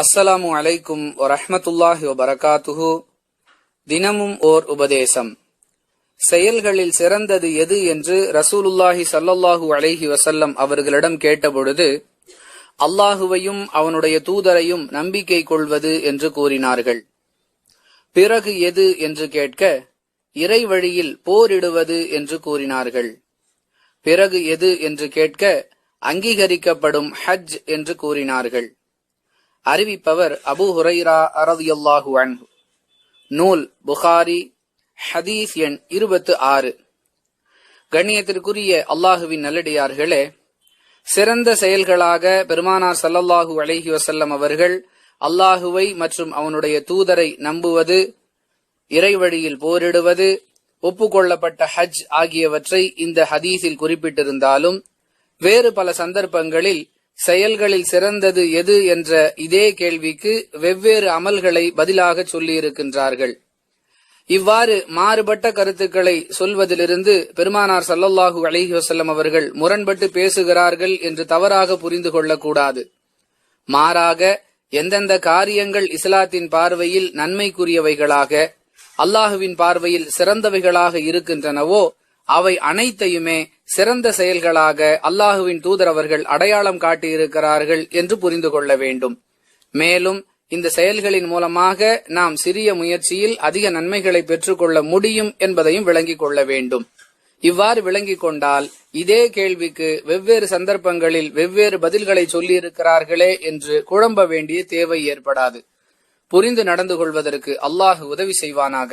அஸ்ஸலாமு அலைக்கும் வரஹ்மத்துல்லாஹி வபரகாத்துஹு. தினமும் ஓர் உபதேசம். செயல்களில் சிறந்தது எது என்று ரசூலுல்லாஹி சல்லல்லாஹூ அலைஹி வசல்லம் அவர்களிடம் கேட்டபொழுது அல்லாஹுவையும் அவனுடைய தூதரையும் நம்பிக்கை கொள்வது என்று கூறினார்கள். பிறகு எது என்று கேட்க இறை வழியில் போரிடுவது என்று கூறினார்கள். பிறகு எது என்று கேட்க அங்கீகரிக்கப்படும் ஹஜ் என்று கூறினார்கள். அறிவிப்பவர் அபு ஹுரைரா அரதியல்லாஹு அன்ஹு. நூல் புகாரி ஹதீஸ் எண் இருபத்து ஆறு. கண்ணியத்திற்குரிய அல்லாஹுவின் நல்லடியார்களே சிறந்த செயல்களாக பெருமானார் சல்லல்லாஹு அலஹி வசல்லம் அவர்கள் அல்லாஹுவை மற்றும் அவனுடைய தூதரை நம்புவது இறைவழியில் போரிடுவது ஒப்புக்கொள்ளப்பட்ட ஹஜ் ஆகியவற்றை இந்த ஹதீஸில் குறிப்பிட்டிருந்தாலும் வேறு பல சந்தர்ப்பங்களில் செயல்களில் சிறந்தது எது என்ற இதே கேள்விக்கு வெவ்வேறு அமல்களை பதிலாக சொல்லியிருக்கின்றார்கள். இவ்வாறு மாறுபட்ட கருத்துக்களை சொல்வதிலிருந்து பெருமானார் ஸல்லல்லாஹு அலஹி வசல்லம் அவர்கள் முரண்பட்டு பேசுகிறார்கள் என்று தவறாக புரிந்து கொள்ளக்கூடாது. மாறாக எந்தெந்த காரியங்கள் இஸ்லாத்தின் பார்வையில் நன்மைக்குரியவைகளாக அல்லாஹுவின் பார்வையில் சிறந்தவைகளாக இருக்கின்றனவோ அவை அனைத்தையுமே சிறந்த செயல்களாக அல்லாஹுவின் தூதர் அவர்கள் அடையாளம் காட்டியிருக்கிறார்கள் என்று புரிந்து கொள்ள வேண்டும். மேலும் இந்த செயல்களின் மூலமாக நாம் சிறிய முயற்சியில் அதிக நன்மைகளை பெற்றுக்கொள்ள முடியும் என்பதையும் விளங்கிக் கொள்ள வேண்டும். இவ்வாறு விளங்கிக் கொண்டால் இதே கேள்விக்கு வெவ்வேறு சந்தர்ப்பங்களில் வெவ்வேறு பதில்களை சொல்லியிருக்கிறார்களே என்று குழம்ப வேண்டிய தேவை ஏற்படாது. புரிந்து நடந்து கொள்வதற்கு அல்லாஹு உதவி செய்வானாக.